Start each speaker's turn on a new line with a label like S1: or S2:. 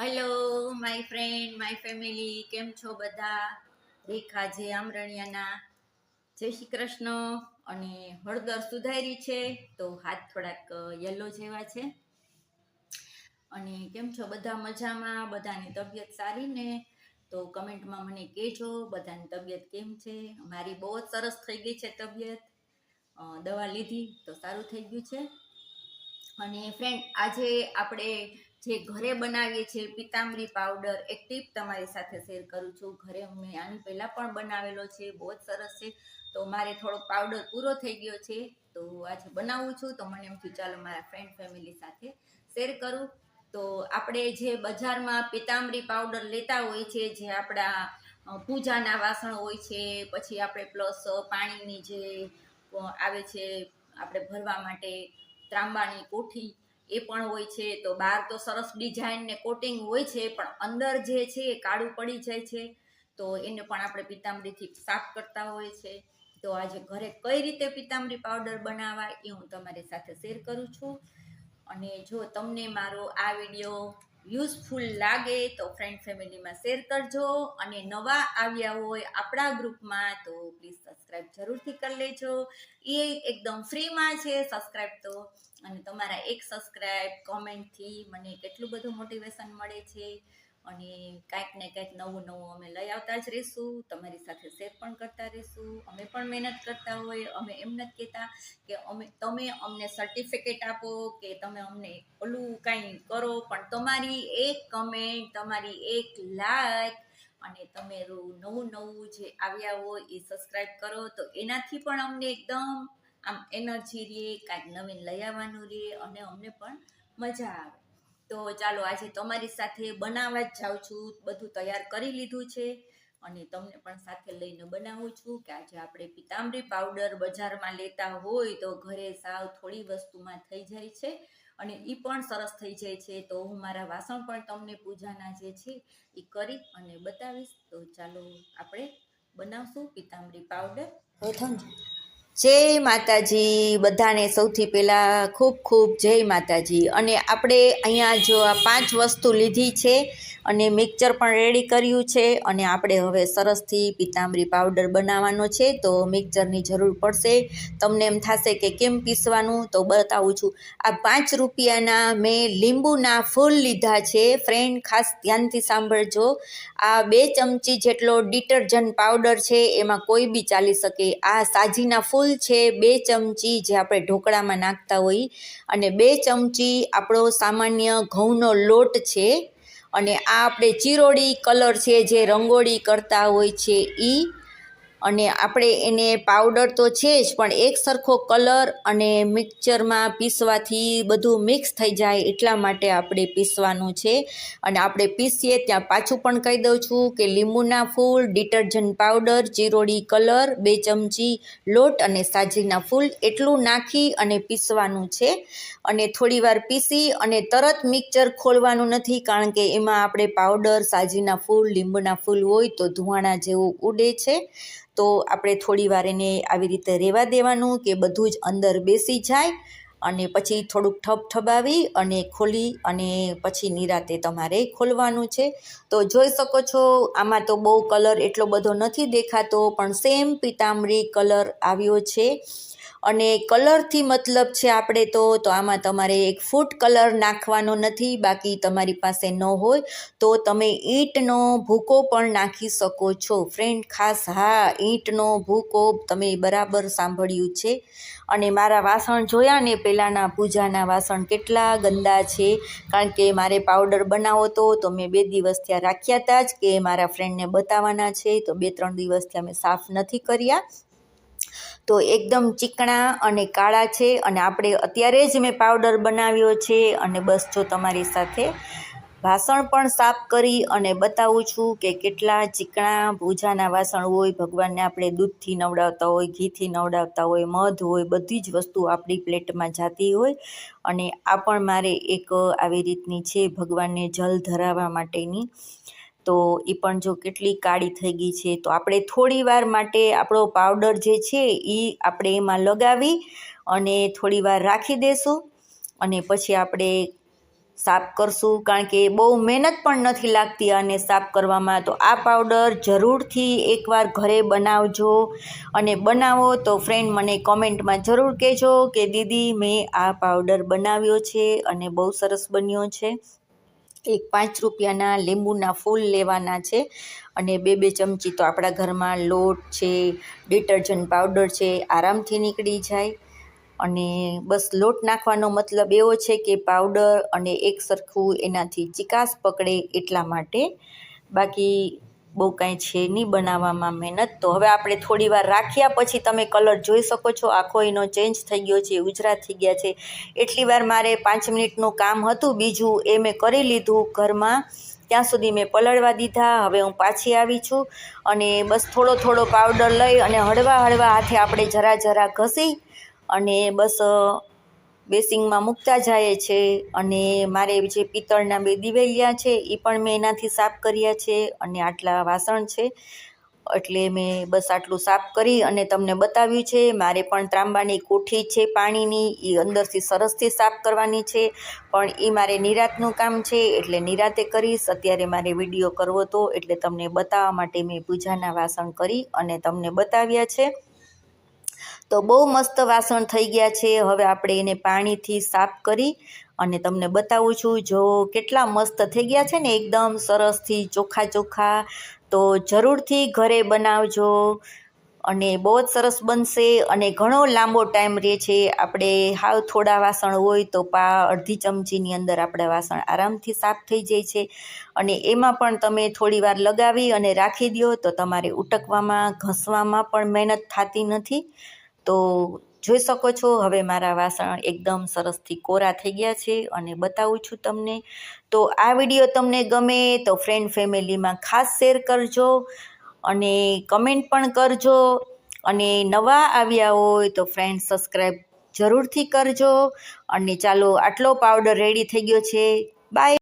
S1: Hello my friend my family કેમ છો બધા? રેખા જે આમરણિયાના જય શ્રી કૃષ્ણ. અને હળદર સુધારી છે, તો હાથ થોડાક યલો જેવા છે. અને કેમ છો બધા? મજામાં? બધાની તબિયત સારી ને? તો કમેન્ટમાં મને કહેજો, બધાની તબિયત કેમ છે? મારી બહુ જ સરસ થઈ ગઈ છે તબિયત. દવા લીધી તો સારું થઈ ગયું છે. અને ફ્રેન્ડ આજે આપણે જે ઘરે બનાવીએ છીએ, પિતાંબરી પાવડર એક ટીપ તમારી સાથે શેર કરું છું. ઘરે મેં આની પહેલાં પણ બનાવેલો છે, બહુ જ સરસ છે. તો મારે થોડો પાવડર પૂરો થઈ ગયો છે, તો આજે બનાવું છું. તો મને એમ થયું, ચાલો મારા ફ્રેન્ડ ફેમિલી સાથે શેર કરું. તો આપણે જે બજારમાં પિતાંબરી પાવડર લેતા હોય છે, જે આપણા પૂજાના વાસણ હોય છે, પછી આપણે પ્લસ પાણીની જે આવે છે, આપણે ભરવા માટે ત્રાંબાની કોઠી એ પણ હોય છે. તો બહાર તો સરસ ડિઝાઇન ને કોટિંગ હોય છે, પણ અંદર જે છે એ કાળું પડી જાય છે. તો એને પણ આપણે પિતાંબરીથી સાફ કરતા હોય છે. તો આજે ઘરે કઈ રીતે પિતાંબરી પાવડર બનાવવા એ હું તમારી સાથે શેર કરું છું. અને જો તમને મારો આ વીડિયો યુઝફુલ લાગે તો ફ્રેન્ડ ફેમિલીમાં શેર કરજો અને નવા આવ્યા હોય આપણા ગ્રુપમાં તો પ્લીઝ સબસ્ક્રાઈબ જરૂરથી કરી લેજો. એ એકદમ ફ્રીમાં છે સબસ્ક્રાઈબ તો. અને તમારા એક સબસ્ક્રાઈબ કોમેન્ટથી મને કેટલું બધું મોટિવેશન મળે છે. અને કાંઈક ને કાંઈક નવું નવું અમે લઈ આવતા જ રહીશું, તમારી સાથે શેર પણ કરતા રહીશું, અમે પણ મહેનત કરતા હોય, અમે એમ નથી કહેતા કે અમે, તમે અમને સર્ટિફિકેટ આપો કે તમે અમને ઓલું કાંઈ કરો, પણ તમારી એક કમેન્ટ તમારી એક લાઈક અને તમે નવું નવું જે આવ્યા હોય એ સબસ્ક્રાઈબ કરો, તો એનાથી પણ અમને એકદમ આમ એનર્જી રહે, કાંઈક નવીન લઈ આવવાનું રહે અને અમને પણ મજા આવે. તો ચાલો આજે તમારી સાથે બનાવવા જ જાઉં છું. બધું તૈયાર કરી લીધું છે અને તમને પણ સાથે લઈને બનાવું છું કે આજે આપણે પિતાંબરી પાવડર બજારમાં લેતા હોય તો ઘરે સાવ થોડી વસ્તુમાં થઈ જાય છે અને એ પણ સરસ થઈ જાય છે. તો હું મારા વાસણ પણ તમને પૂજાના જે છે એ કરી અને બતાવીશ. તો ચાલો આપણે બનાવશું પિતાંબરી પાવડર. જય માતાજી. બધાને સૌથી પહેલાં ખૂબ ખૂબ જય માતાજી. અને આપણે અહીંયા જો આ પાંચ વસ્તુ લીધી છે અને મિક્સર પણ રેડી કર્યું છે અને આપણે હવે સરસથી પિતાંબરી પાવડર બનાવવાનો છે, તો મિક્સરની જરૂર પડશે. તમને એમ થશે કે કેમ પીસવાનું? તો બતાવું છું. આ પાંચ રૂપિયાના મેં લીંબુના ફૂલ લીધા છે. ફ્રેન્ડ ખાસ ધ્યાનથી સાંભળજો. આ બે ચમચી જેટલો ડિટર્જન્ટ પાવડર છે, એમાં કોઈ બી ચાલી શકે. આ સાજીના ફૂલ છે, બે ચમચી જે આપણે ઢોકળામાં નાખતા હોઈ અને બે ચમચી આપણો સામાન્ય ઘઉંનો લોટ છે. અને આ આપણે ચીરોડી કલર છે જે રંગોળી કરતા હોય છે એ અને આપણે એને પાવડર તો છે જ, પણ એક સરખો કલર અને મિક્સચરમાં પીસવાથી બધું મિક્સ થઈ જાય એટલા માટે આપણે પીસવાનું છે. અને આપણે પીસીએ ત્યાં પાછું પણ કહી દઉં છું કે લીંબુના ફૂલ ડિટર્જન્ટ પાવડર ચીરોડી કલર બે ચમચી લોટ અને સાજીના ફૂલ એટલું નાખી અને પીસવાનું છે. અને થોડીવાર પીસી અને તરત મિક્સચર ખોલવાનું નથી, કારણ કે એમાં આપણે પાવડર સાજીના ફૂલ, લીંબુના ફૂલ હોય તો ધુવાણા જેવું ઉડે છે. તો આપણે થોડી વાર એને આવી રીતે રહેવા દેવાનું કે બધું જ અંદર બેસી જાય અને પછી થોડુંક ઠપઠબાવી અને ખોલી અને પછી નિરાતે તમારે ખોલવાનું છે. તો જોઈ શકો છો, આમાં તો બહુ કલર એટલો બધો નથી દેખાતો, પણ સેમ પિતાંબરી કલર આવ્યો છે. અને કલરથી મતલબ છે આપણે તો તો આમાં તમારે એક ફૂટ કલર નાખવાનો નથી, બાકી તમારી પાસે ન હોય. તો તમે ઈંટનો ભૂકો પણ નાખી શકો છો. ફ્રેન્ડ, ખાસ હા, ઈંટનો ભૂકો તમે બરાબર સાંભળ્યું છે. અને મારા વાસણ જોયા ને પહેલાંના પૂજાના વાસણ કેટલા ગંદા છે? કારણ કે મારે પાવડર બનાવો તો તો મેં બે દિવસ ત્યાં રાખ્યા હતા જ કે મારા ફ્રેન્ડને બતાવવાના છે, તો બે ત્રણ દિવસ ત્યાં મેં સાફ નથી કર્યા. તો એકદમ ચીકણા અને કાળા છે અને આપણે અત્યારે જ મેં પાવડર બનાવ્યો છે અને બસ જો તમારી સાથે વાસણ પણ સાફ કરી અને બતાવું છું કે કેટલા ચીકણા પૂજાના વાસણ હોય, ભગવાનને આપણે દૂધથી નવડાવતા હોય, ઘીથી નવડાવતા હોય, મધ હોય, બધી જ વસ્તુ આપણી પ્લેટમાં જાતી હોય અને આ પણ મારે એક આવી રીતની છે ભગવાનને જલ ધરાવવા માટેની. તો એ પણ જો કેટલી કાળી થઈ ગઈ છે, તો આપણે થોડી વાર માટે આપણો પાવડર જે છે એ આપણે એમાં લગાવી અને થોડી વાર રાખી દેશું અને પછી આપણે સાફ કરશું કારણ કે બહુ મહેનત પણ નથી લાગતી આને સાફ કરવામાં. તો આ પાવડર જરૂરથી એકવાર ઘરે બનાવજો અને બનાવો તો ફ્રેન્ડ મને કોમેન્ટમાં જરૂર કહેજો કે દીદી, મેં આ પાવડર બનાવ્યો છે અને બહુ સરસ બન્યો છે. એક પાંચ રૂપિયાના લીંબુના ફૂલ લેવાના છે અને બે બે ચમચી તો આપણા ઘરમાં લોટ છે ડિટર્જન્ટ પાવડર છે, આરામથી નીકળી જાય. અને બસ લોટ નાખવાનો મતલબ એવો છે કે પાવડર અને એક સરખું એનાથી ચિકાસ પકડે એટલા માટે. બાકી બહુ કાંઈ છે નહીં બનાવવામાં મહેનત. તો હવે આપણે થોડી વાર રાખ્યા પછી તમે કલર જોઈ શકો છો. આખો એનો ચેન્જ થઈ ગયો છે, ઉજરા થઈ ગયા છે. એટલી વાર મારે પાંચ મિનિટનું કામ હતું બીજું એ મેં કરી લીધું ઘરમાં. ત્યાં સુધી મેં પલળવા દીધા. હવે હું પાછી આવી છું અને બસ થોડો થોડો પાવડર લઈ અને હળવા હળવા હાથે આપણે જરા જરા ઘસી અને બસ બેસિંગમાં મૂકતા જાય છે. અને મારે જે પિત્તળના બે દિવેલિયા છે એ પણ મેં એનાથી સાફ કર્યા છે અને આટલા વાસણ છે. એટલે મેં બસ આટલું સાફ કરી અને તમને બતાવ્યું છે. મારે પણ ત્રાંબાની કોઠી છે પાણીની એ અંદરથી સરસથી સાફ કરવાની છે. પણ એ મારે નિરાતનું કામ છે, એટલે નિરાતે કરીશ. અત્યારે મારે વીડિયો કરવો હતો એટલે તમને બતાવવા માટે મેં પૂજાના વાસણ કરી અને તમને બતાવ્યા છે. તો બહુ મસ્ત વાસણ થઈ ગયા છે. હવે આપણે એને પાણીથી સાફ કરી અને તમને બતાવું છું, જો કેટલા મસ્ત થઈ ગયા છે ને, એકદમ સરસથી ચોખ્ખા ચોખ્ખા તો જરૂરથી ઘરે બનાવજો. અને બહુ જ સરસ બનશે અને ઘણો લાંબો ટાઈમ રહે છે. આપણે હાવ થોડા વાસણ હોય તો પા અડધી ચમચીની અંદર આપણે વાસણ આરામથી સાફ થઈ જાય છે. અને એમાં પણ તમે થોડીવાર લગાવી અને રાખી દો તો તમારે ઉટકવામાં, ઘસવામાં પણ મહેનત થતી નથી. તો જોઈ શકો છો, હવે મારા વાસણ એકદમ સરસથી કોરા થઈ ગયા છે અને બતાવું છું તમને. તો આ વીડિયો તમને ગમે તો ફ્રેન્ડ ફેમિલીમાં ખાસ શેર કરજો અને કમેન્ટ પણ કરજો. અને નવા આવ્યા હોય તો ફ્રેન્ડ સબસ્ક્રાઈબ જરૂરથી કરજો. અને ચાલો, આટલો પાવડર રેડી થઈ ગયો છે. બાય